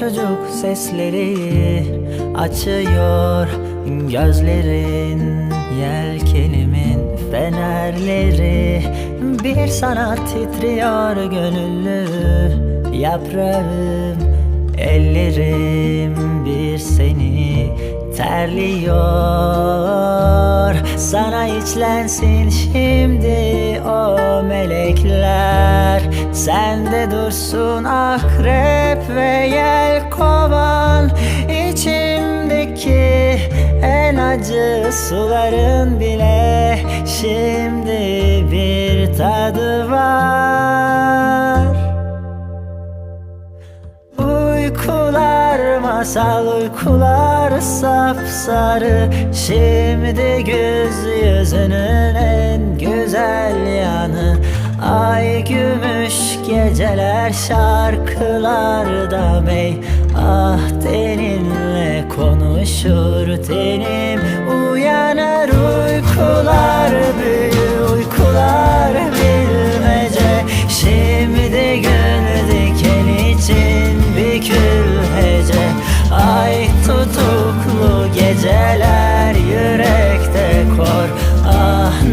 çocuk sesleri açıyor gözlerin Yelkenimin fenerleri. Bir sana titriyor gönüllü yaprağım Ellerim bir seni terliyor. Sana içlensin şimdi o melekler. Sende dursun akrep ve yel kovan. İçimdeki en acı suların bile Şimdi bir tadı var Uykular masal uykular sapsarı. Şimdi gökyüzünün en güzel yanı. Ay gümüş geceler şarkılarda mey. Ah teninle konuşur tenim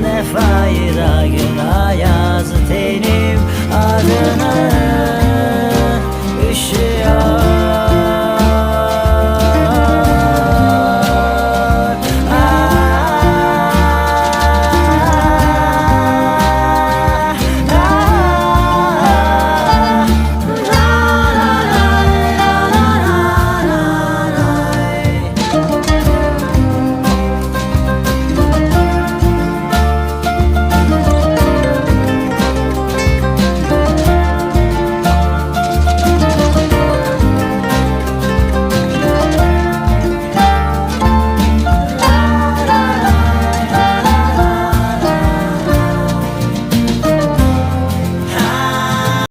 ne fayda günaya